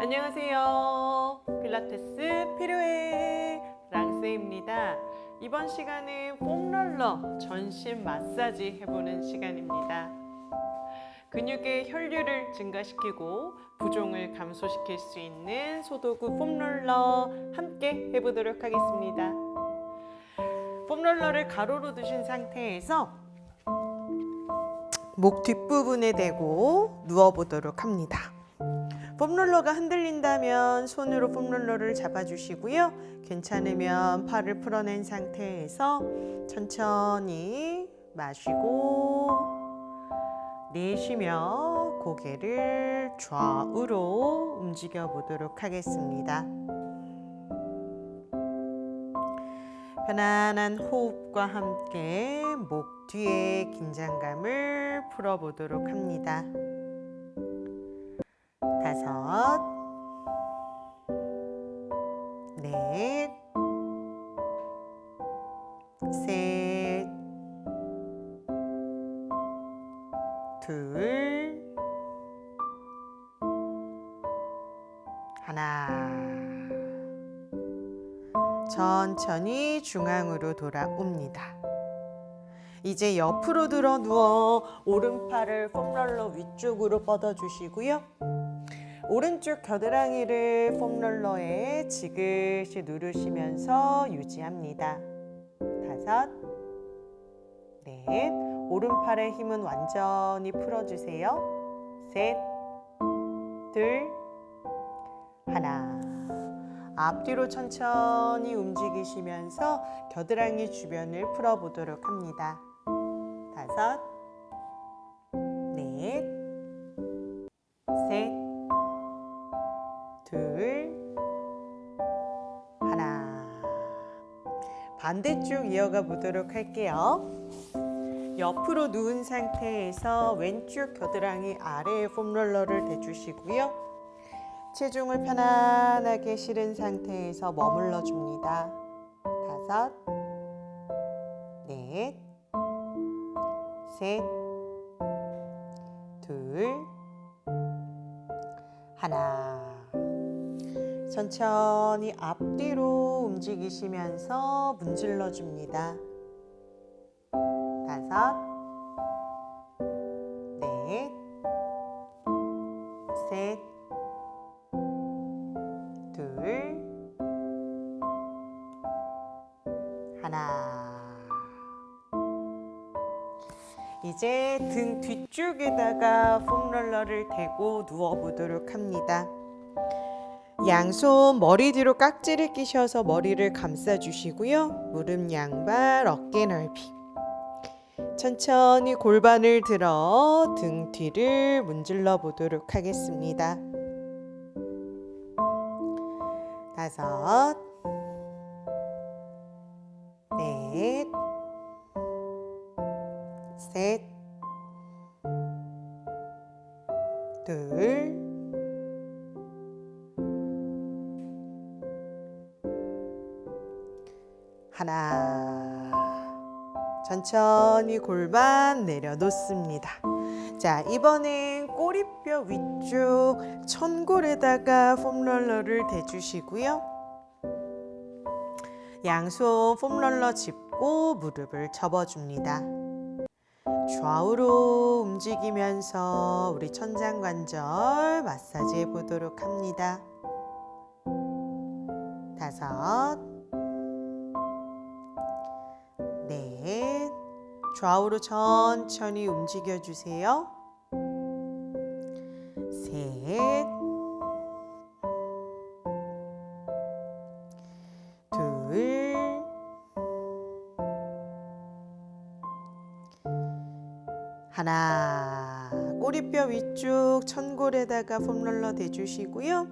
안녕하세요. 필라테스 필요해 랑스입니다. 이번 시간은 폼롤러 전신 마사지 해보는 시간입니다. 근육의 혈류를 증가시키고 부종을 감소시킬 수 있는 소도구 폼롤러 함께 해보도록 하겠습니다. 폼롤러를 가로로 두신 상태에서 목 뒷부분에 대고 누워보도록 합니다. 폼롤러가 흔들린다면 손으로 폼롤러를 잡아주시고요. 괜찮으면 팔을 풀어낸 상태에서 천천히 마시고 내쉬며 고개를 좌우로 움직여 보도록 하겠습니다. 편안한 호흡과 함께 목 뒤에 긴장감을 풀어보도록 합니다. 다섯, 넷, 셋, 둘, 하나. 천천히 중앙으로 돌아옵니다. 이제 옆으로 들어 누워 오른팔을 폼롤러 위쪽으로 뻗어 주시고요. 오른쪽 겨드랑이를 폼롤러에 지그시 누르시면서 유지합니다. 다섯, 넷, 오른팔의 힘은 완전히 풀어주세요. 셋, 둘, 하나. 앞뒤로 천천히 움직이시면서 겨드랑이 주변을 풀어보도록 합니다. 다섯, 둘, 하나. 반대쪽 이어가 보도록 할게요. 옆으로 누운 상태에서 왼쪽 겨드랑이 아래에 폼롤러를 대주시고요. 체중을 편안하게 실은 상태에서 머물러 줍니다. 다섯, 넷, 셋, 둘, 하나. 천천히 앞뒤로 움직이시면서 문질러 줍니다. 다섯, 넷, 셋, 둘, 하나. 이제 등 뒤쪽에다가 폼롤러를 대고 누워보도록 합니다. 양손 머리 뒤로 깍지를 끼셔서 머리를 감싸주시고요. 무릎 양발 어깨 넓이. 천천히 골반을 들어 등 뒤를 문질러 보도록 하겠습니다. 다섯, 넷, 셋, 둘, 천천히 골반 내려놓습니다. 자, 이번엔 꼬리뼈 위쪽 천골에다가 폼롤러를 대주시고요. 양손 폼롤러 짚고 무릎을 접어줍니다. 좌우로 움직이면서 우리 천장관절 마사지 해 보도록 합니다. 다섯, 좌우로 천천히 움직여 주세요. 셋, 둘, 하나. 꼬리뼈 위쪽 천골에다가 폼롤러 대주시고요.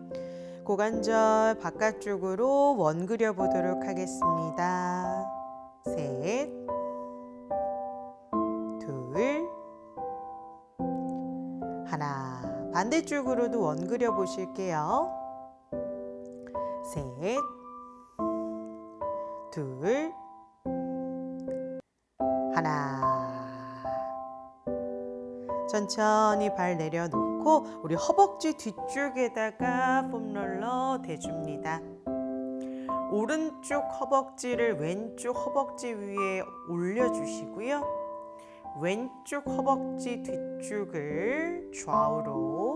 고관절 바깥쪽으로 원 그려 보도록 하겠습니다. 셋, 반대쪽으로도 원 그려 보실게요. 셋, 둘, 하나. 천천히 발 내려놓고 우리 허벅지 뒤쪽에다가 폼롤러 대줍니다. 오른쪽 허벅지를 왼쪽 허벅지 위에 올려주시고요. 왼쪽 허벅지 뒤쪽을 좌우로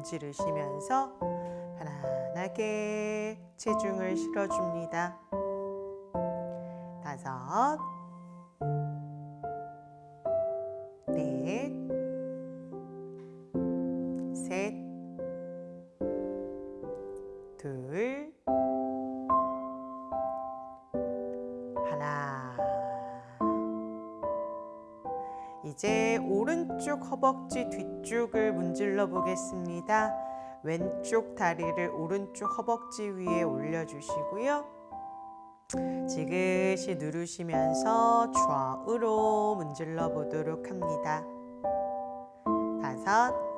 문지르시면서 편안하게 체중을 실어줍니다. 다섯, 넷, 이제 오른쪽 허벅지 뒤쪽을 문질러 보겠습니다. 왼쪽 다리를 오른쪽 허벅지 위에 올려주시고요. 지그시 누르시면서 좌우로 문질러 보도록 합니다. 다섯,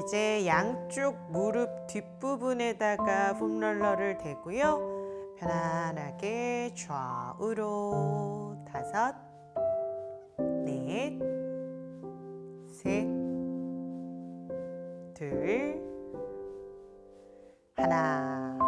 이제 양쪽 무릎 뒷부분에다가 폼롤러를 대고요. 편안하게 좌우로 다섯, 넷, 셋, 둘, 하나.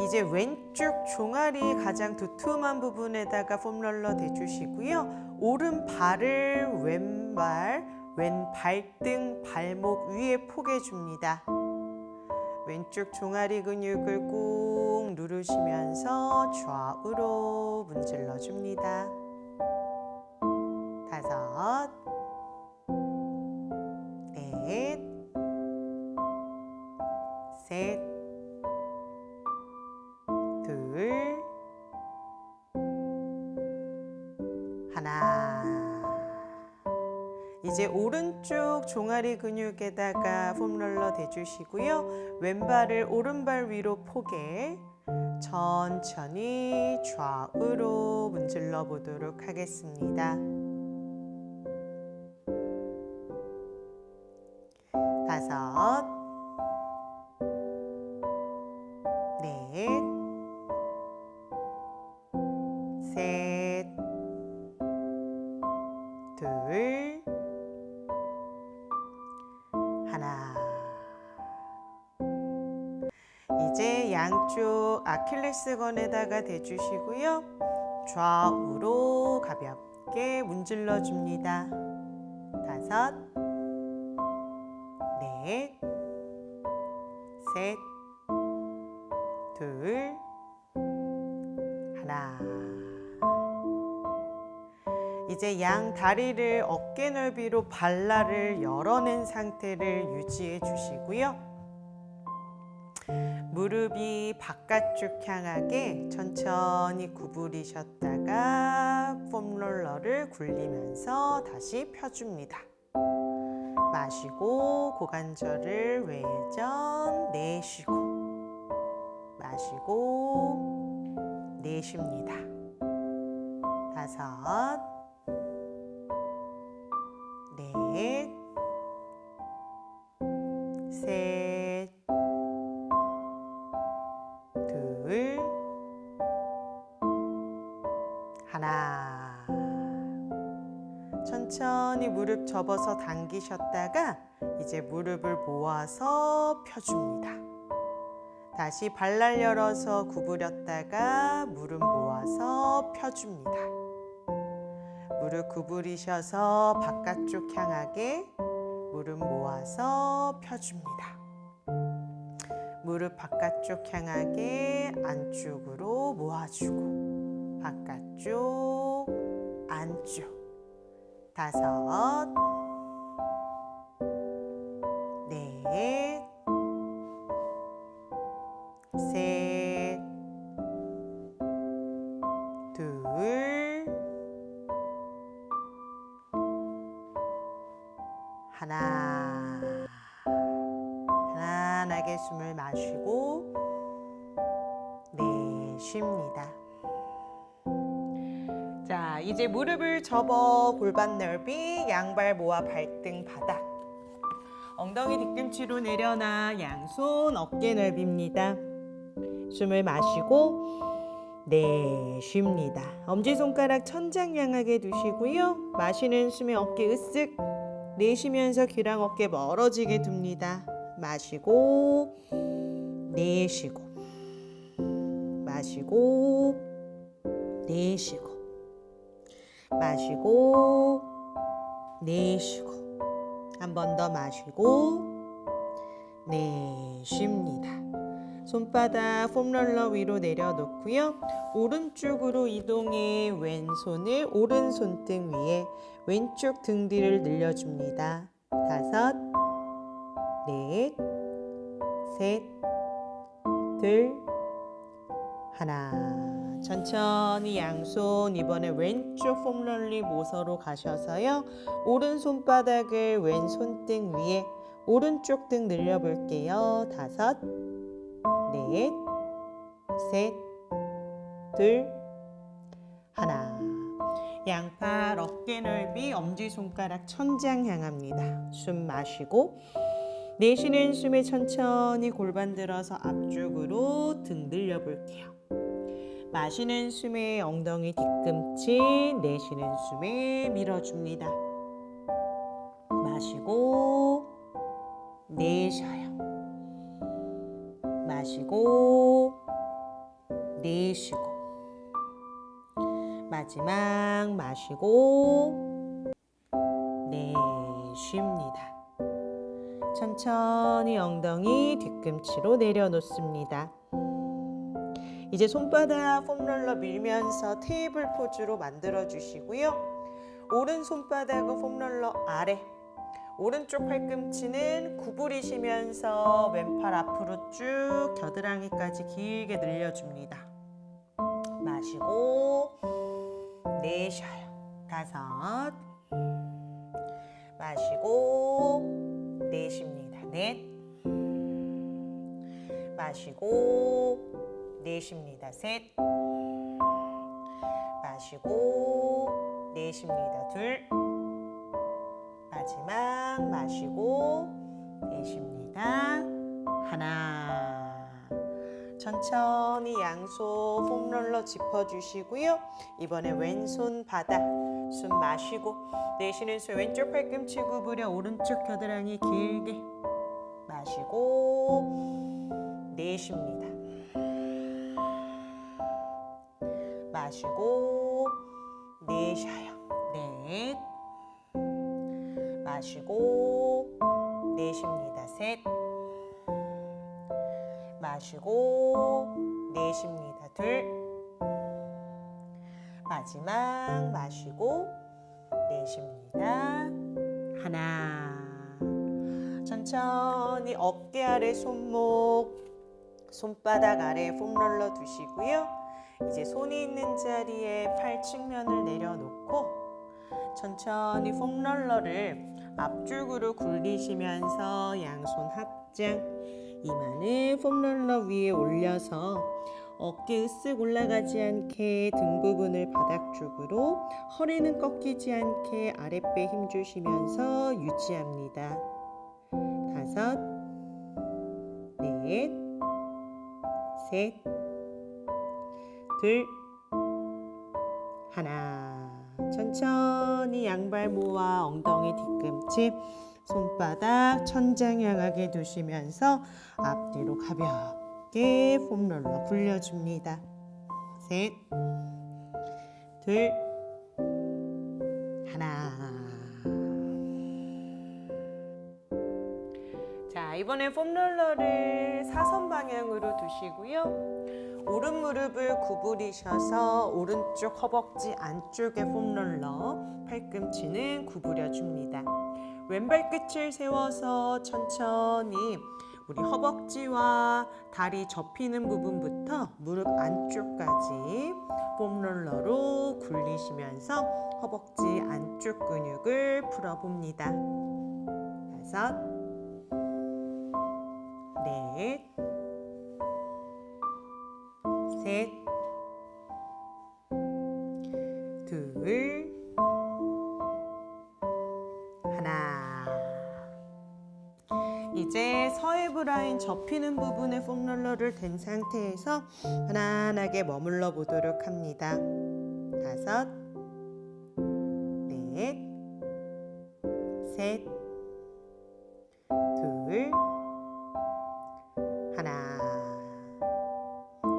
이제 왼쪽 종아리 가장 두툼한 부분에다가 폼롤러 대주시고요. 오른 발을 왼발, 왼 발등, 발목 위에 포개줍니다. 왼쪽 종아리 근육을 꾹 누르시면서 좌우로 문질러 줍니다. 다섯, 오른쪽 종아리 근육에다가 폼롤러 대주시고요. 왼발을 오른발 위로 포개 천천히 좌우로 문질러 보도록 하겠습니다. 양쪽 아킬레스건에다가 대주시고요. 좌우로 가볍게 문질러 줍니다. 다섯, 넷, 셋, 둘, 하나. 이제 양 다리를 어깨 넓이로 발라를 열어낸 상태를 유지해 주시고요. 무릎이 바깥쪽 향하게 천천히 구부리셨다가 폼롤러를 굴리면서 다시 펴줍니다. 마시고 고관절을 외전 내쉬고 마시고 내쉽니다. 다섯 넷, 접어서 당기셨다가 이제 무릎을 모아서 펴줍니다. 다시 발날 열어서 구부렸다가 무릎 모아서 펴줍니다. 무릎 구부리셔서 바깥쪽 향하게 무릎 모아서 펴줍니다. 무릎 바깥쪽 향하게 안쪽으로 모아주고 바깥쪽 안쪽 다섯. 넷. 셋, 이제 무릎을 접어 골반 넓이, 양발 모아 발등 바닥. 엉덩이 뒤꿈치로 내려놔 양손 어깨 넓입니다. 숨을 마시고 내쉽니다. 엄지손가락 천장 향하게 두시고요. 마시는 숨에 어깨 으쓱 내쉬면서 귀랑 어깨 멀어지게 둡니다. 마시고 내쉬고 마시고 내쉬고 마시고 내쉬고 한 번 더 마시고 내쉽니다. 손바닥 폼롤러 위로 내려놓고요. 오른쪽으로 이동해 왼손을 오른 손 등 위에 왼쪽 등 뒤를 늘려줍니다. 다섯, 넷, 셋, 둘, 하나. 천천히 양손 이번에 왼쪽 폼롤리 모서로 가셔서요. 오른 손바닥을 왼손 등 위에 오른쪽 등 늘려볼게요. 다섯, 넷, 셋, 둘, 하나. 양팔 어깨 넓이 엄지손가락 천장 향합니다. 숨 마시고 내쉬는 숨에 천천히 골반 들어서 앞쪽으로 등 늘려 볼게요. 마시는 숨에 엉덩이 뒤꿈치, 내쉬는 숨에 밀어줍니다. 마시고 내쉬어요. 마시고 내쉬고 마지막 마시고 내쉽니다. 천천히 엉덩이 뒤꿈치로 내려놓습니다. 이제 손바닥 폼롤러 밀면서 테이블 포즈로 만들어 주시고요. 오른 손바닥은 폼롤러 아래, 오른쪽 팔꿈치는 구부리시면서 왼팔 앞으로 쭉 겨드랑이까지 길게 늘려줍니다. 마시고 내쉬어요. 다섯 마시고 내쉽니다. 넷 마시고 내쉽니다. 셋 마시고 내쉽니다. 둘 마지막 마시고 내쉽니다. 하나 천천히 양손 폼롤러 짚어주시고요. 이번에 왼손 바닥 숨 마시고 내쉬는 숨 왼쪽 팔꿈치 구부려 오른쪽 겨드랑이 길게 마시고 내쉽니다. 마시고 내쉬어요. 넷 마시고 내쉽니다. 셋 마시고 내쉽니다. 둘 마지막 마시고 내쉽니다. 하나 천천히 어깨 아래 손목 손바닥 아래 폼롤러 두시고요. 이제 손이 있는 자리에 팔 측면을 내려놓고 천천히 폼롤러를 앞쪽으로 굴리시면서 양손 합장 이마는 폼롤러 위에 올려서 어깨 으쓱 올라가지 않게 등 부분을 바닥 쪽으로 허리는 꺾이지 않게 아랫배 힘 주시면서 유지합니다. 다섯, 넷, 셋, 둘, 하나. 천천히 양발 모아 엉덩이 뒤꿈치 손바닥 천장 향하게 두시면서 앞뒤로 가볍게 폼롤러 굴려줍니다. 셋, 둘, 하나. 자, 이번엔 폼롤러를 사선 방향으로 두시고요. 오른 무릎을 구부리셔서 오른쪽 허벅지 안쪽에 폼롤러, 팔꿈치는 구부려 줍니다. 왼발 끝을 세워서 천천히 우리 허벅지와 다리 접히는 부분부터 무릎 안쪽까지 폼롤러로 굴리시면서 허벅지 안쪽 근육을 풀어봅니다. 다섯, 넷, 셋, 둘, 서해부 라인 접히는 부분에 폼롤러를 댄 상태에서 편안하게 머물러 보도록 합니다. 다섯, 넷, 셋, 둘, 하나.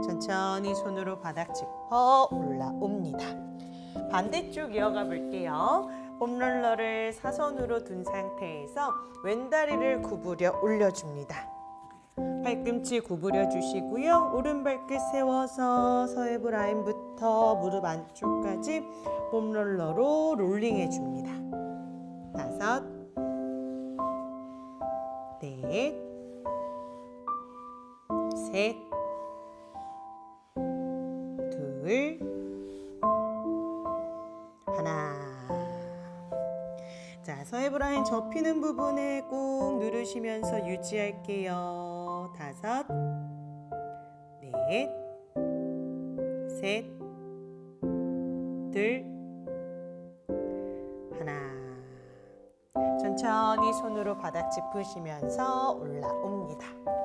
천천히 손으로 바닥 짚어 올라옵니다. 반대쪽 이어가 볼게요. 폼롤러를 사선으로 둔 상태에서 왼다리를 구부려 올려줍니다. 팔꿈치 구부려 주시고요. 오른 발끝 세워서 서해부 라인부터 무릎 안쪽까지 폼롤러로 롤링해 줍니다. 다섯, 넷, 셋, 둘, 자, 서해부 라인 접히는 부분에 꾹 누르시면서 유지할게요. 다섯, 넷, 셋, 둘, 하나. 천천히 손으로 바닥 짚으시면서 올라옵니다.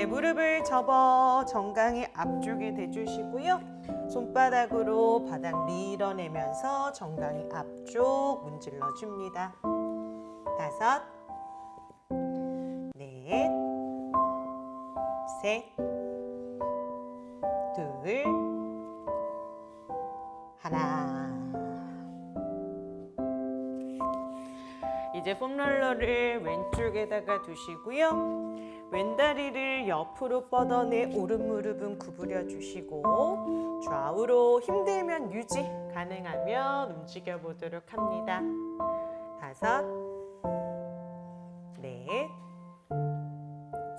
이제 무릎을 접어 정강이 앞쪽에 대주시고요. 손바닥으로 바닥 밀어내면서 정강이 앞쪽 문질러 줍니다. 다섯, 넷, 셋, 둘, 하나. 이제 폼롤러를 왼쪽에다가 두시고요. 왼다리를 옆으로 뻗어내 오른 무릎은 구부려 주시고 좌우로 힘들면 유지, 가능하면 움직여 보도록 합니다. 다섯, 넷,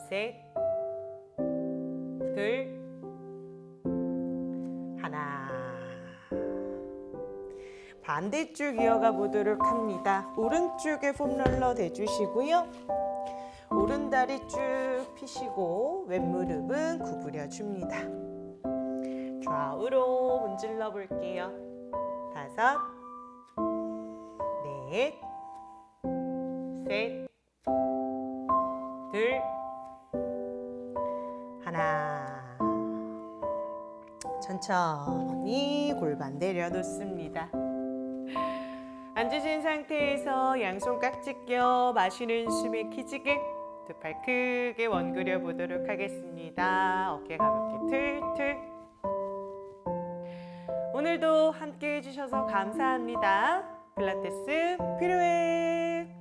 셋, 둘, 하나. 반대쪽 이어가 보도록 합니다. 오른쪽에 폼롤러 대주시고요. 오른다리 쭉 펴시고 왼무릎은 구부려 줍니다. 좌우로 문질러 볼게요. 다섯, 넷, 셋, 둘, 하나. 천천히 골반 내려놓습니다. 앉으신 상태에서 양손 깍지 껴 마시는 숨에 키지게 두 팔 크게 원 그려 보도록 하겠습니다. 어깨 가볍게 틀틀. 오늘도 함께 해주셔서 감사합니다. 필라테스 필요해.